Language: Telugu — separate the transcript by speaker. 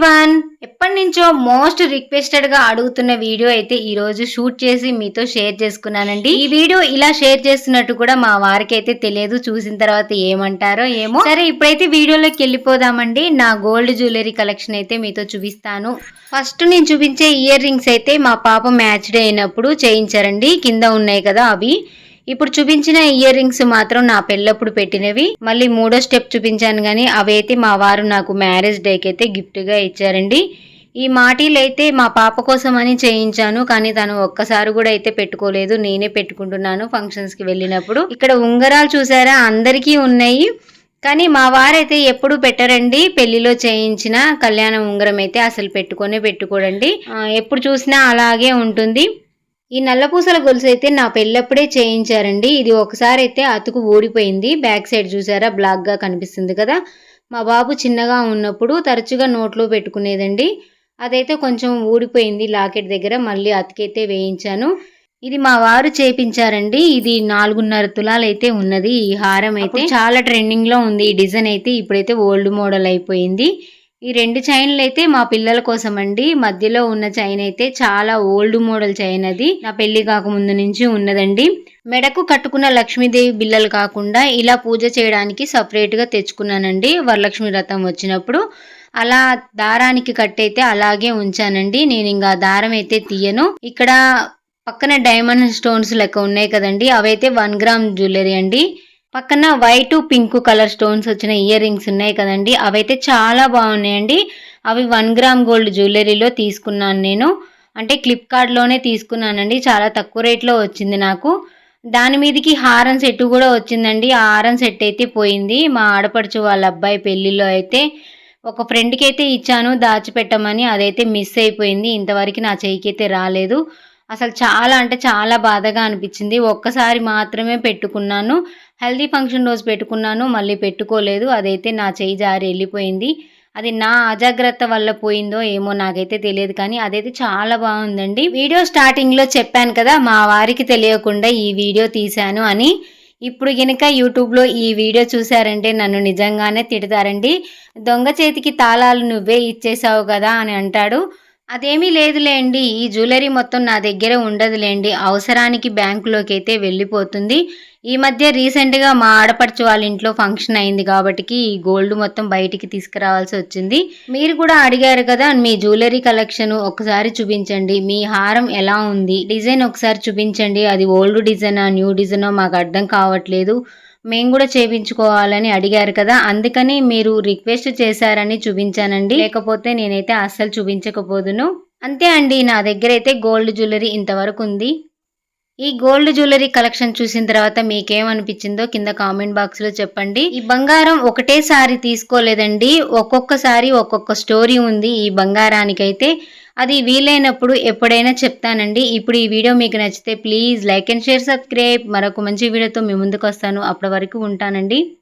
Speaker 1: ఎవ్రీవన్! ఎప్పటి నుంచో మోస్ట్ రిక్వెస్టెడ్గా అడుగుతున్న వీడియో అయితే ఈ రోజు షూట్ చేసి మీతో షేర్ చేసుకున్నానండి. ఈ వీడియో ఇలా షేర్ చేస్తున్నట్టు కూడా మా వారికి అయితే తెలియదు. చూసిన తర్వాత ఏమంటారో ఏమో. సరే ఇప్పుడైతే వీడియోలోకి వెళ్ళిపోదామండి. నా గోల్డ్ జ్యువెలరీ కలెక్షన్ అయితే మీతో చూపిస్తాను. ఫస్ట్ నేను చూపించే ఇయర్ రింగ్స్ అయితే మా పాప మ్యాచ్ డే అయినప్పుడు చేయించారండి. కింద ఉన్నాయి కదా అవి. ఇప్పుడు చూపించిన ఇయర్ రింగ్స్ మాత్రం నా పెళ్ళప్పుడు పెట్టినవి. మళ్ళీ మూడో స్టెప్ చూపించాను కానీ అవైతే మా వారు నాకు మ్యారేజ్ డేకి అయితే గిఫ్ట్గా ఇచ్చారండి. ఈ మాటీలు అయితే మా పాప కోసం అని చేయించాను కానీ తను ఒక్కసారి కూడా అయితే పెట్టుకోలేదు. నేనే పెట్టుకుంటున్నాను ఫంక్షన్స్కి వెళ్ళినప్పుడు. ఇక్కడ ఉంగరాలు చూసారా? అందరికీ ఉన్నాయి. కానీ మా వారైతే ఎప్పుడు పెట్టరండి. పెళ్ళిలో చేయించిన కళ్యాణ ఉంగరం అయితే అసలు పెట్టుకొనే పెట్టుకోడండి. ఎప్పుడు చూసినా అలాగే ఉంటుంది. ఈ నల్లపూసల గొలుసు అయితే నా పెళ్ళప్పుడే చేయించారండి. ఇది ఒకసారి అయితే అతుకు ఊడిపోయింది. బ్యాక్ సైడ్ చూసారా? బ్లాక్గా కనిపిస్తుంది కదా? మా బాబు చిన్నగా ఉన్నప్పుడు తరచుగా నోట్లో పెట్టుకునేదండి. అదైతే కొంచెం ఊడిపోయింది లాకెట్ దగ్గర. మళ్ళీ అతికైతే వేయించాను. ఇది మా వారు చేపించారండి. ఇది నాలుగున్నర తులాలు అయితే ఉన్నది. ఈ హారం అయితే చాలా ట్రెండింగ్లో ఉంది. ఈ డిజైన్ అయితే ఇప్పుడైతే ఓల్డ్ మోడల్ అయిపోయింది. ఈ రెండు చైన్లు అయితే మా పిల్లల కోసం అండి మధ్యలో ఉన్న చైన్ అయితే చాలా ఓల్డ్ మోడల్ చైన్ అది. నా పెళ్ళి కాకముందు నుంచి ఉన్నదండి. మెడకు కట్టుకున్న లక్ష్మీదేవి బిల్లలు కాకుండా ఇలా పూజ చేయడానికి సపరేట్గా తెచ్చుకున్నానండి. వరలక్ష్మి వ్రతం వచ్చినప్పుడు. అలా దారానికి కట్టయితే అలాగే ఉంచానండి. నేను ఇంకా దారం అయితే తీయను. ఇక్కడ పక్కన డైమండ్ స్టోన్స్ లెక్క ఉన్నాయి కదండి. అవైతే వన్ గ్రామ్ జ్యువెలరీ అండి. పక్కన వైట్ పింక్ కలర్ స్టోన్స్ వచ్చిన ఇయర్ రింగ్స్ ఉన్నాయి కదండి. అవైతే చాలా బాగున్నాయండి. అవి వన్ గ్రామ్ గోల్డ్ జ్యువెలరీలో తీసుకున్నాను నేను. అంటే ఫ్లిప్కార్ట్లోనే తీసుకున్నానండి. చాలా తక్కువ రేట్లో వచ్చింది నాకు. దాని మీదకి హారం సెట్ కూడా వచ్చిందండి. ఆ హారం సెట్ అయితే పోయింది. మా ఆడపడుచు వాళ్ళ అబ్బాయి పెళ్ళిలో అయితే ఒక ఫ్రెండ్కి అయితే ఇచ్చాను. దాచిపెట్టమని అదైతే మిస్ అయిపోయింది. ఇంతవరకు నా చేయికి అయితే రాలేదు. అసలు చాలా అంటే చాలా బాధగా అనిపించింది. ఒక్కసారి మాత్రమే పెట్టుకున్నాను. హెల్దీ ఫంక్షన్ రోజు పెట్టుకున్నాను. మళ్ళీ పెట్టుకోలేదు. అదైతే నా చేయి జారి వెళ్ళిపోయింది. అది నా అజాగ్రత్త వల్ల పోయిందో ఏమో నాకైతే తెలియదు కానీ అదైతే చాలా బాగుందండి. వీడియో స్టార్టింగ్లో చెప్పాను కదా మా వారికి తెలియకుండా ఈ వీడియో తీశాను అని. ఇప్పుడు గనుక యూట్యూబ్లో ఈ వీడియో చూసారంటే నన్ను నిజంగానే తిడతారండి. దొంగ చేతికి తాళాలు నువ్వే ఇచ్చేసావు కదా అని అంటాడు. అదేమీ లేదులేండి. ఈ జ్యువెలరీ మొత్తం నా దగ్గర ఉండదులేండి. అవసరానికి బ్యాంకులోకి అయితే వెళ్ళిపోతుంది. ఈ మధ్య రీసెంట్గా మా ఆడపడుచు వాళ్ళ ఇంట్లో ఫంక్షన్ అయింది కాబట్టి ఈ గోల్డ్ మొత్తం బయటికి తీసుకురావాల్సి వచ్చింది. మీరు కూడా అడిగారు కదా మీ జ్యువెలరీ కలెక్షన్ ఒకసారి చూపించండి. మీ హారం ఎలా ఉంది? డిజైన్ ఒకసారి చూపించండి. అది ఓల్డ్ డిజైనా న్యూ డిజైనో మాకు అర్థం కావట్లేదు. మేము కూడా చేయించుకోవాలని అడిగారు కదా అందుకని మీరు రిక్వెస్ట్ చేశారని చూపించానండి. లేకపోతే నేనైతే అస్సలు చూపించకపోదును. అంతే అండి నా దగ్గర అయితే గోల్డ్ జ్యువెలరీ ఇంతవరకు ఉంది. ఈ గోల్డ్ జ్యువెలరీ కలెక్షన్ చూసిన తర్వాత మీకేమనిపించిందో కింద కామెంట్ బాక్స్లో చెప్పండి. ఈ బంగారం ఒకటేసారి తీసుకోలేదండి ఒక్కొక్కసారి ఒక్కొక్క స్టోరీ ఉంది ఈ బంగారానికైతే. అది వీలైనప్పుడు ఎప్పుడైనా చెప్తానండి. ఇప్పుడు ఈ వీడియో మీకు నచ్చితే please like and share subscribe. మరొక మంచి వీడియోతో మీ ముందుకు వస్తాను. అప్పటి వరకు ఉంటానండి.